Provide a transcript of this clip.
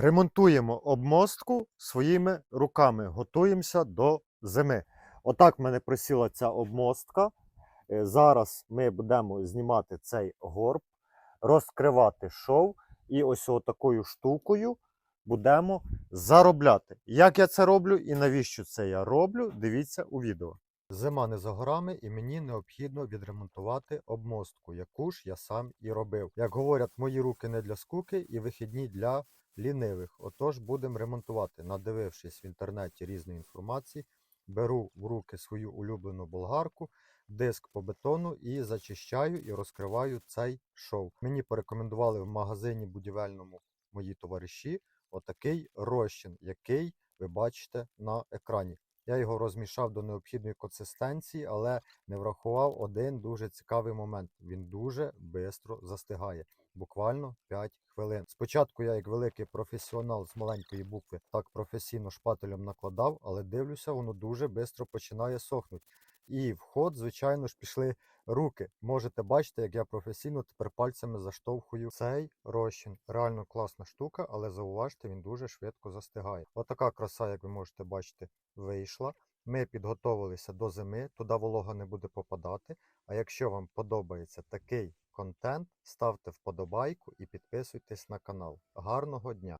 Ремонтуємо обмостку своїми руками, готуємося до зими. Отак в мене присіла ця обмостка. Е, Зараз ми будемо знімати цей горб, розкривати шов і ось такою штукою будемо заробляти. Як я це роблю і навіщо це я роблю, дивіться у відео. Зима не за горами, і мені необхідно відремонтувати обмостку, яку ж я сам і робив. Як говорять, мої руки не для скуки і вихідні для лінивих. Отож, будемо ремонтувати, надивившись в інтернеті різної інформації, беру в руки свою улюблену болгарку, диск по бетону і зачищаю і розкриваю цей шов. Мені порекомендували в магазині будівельному мої товариші отакий розчин, який ви бачите на екрані. Я його розмішав до необхідної консистенції, але не врахував один дуже цікавий момент. Він дуже швидко застигає, буквально 5 хвилин. Спочатку я, як великий професіонал з маленької букви, так професійно шпателем накладав, але дивлюся, воно дуже швидко починає сохнути. І в ход, звичайно ж, пішли руки. Можете бачити, як я професійно тепер пальцями заштовхую цей розчин. Реально класна штука, але зауважте, він дуже швидко застигає. Отака краса, як ви можете бачити, вийшла. Ми підготовилися до зими, туди волога не буде попадати. А якщо вам подобається такий контент, ставте вподобайку і підписуйтесь на канал. Гарного дня!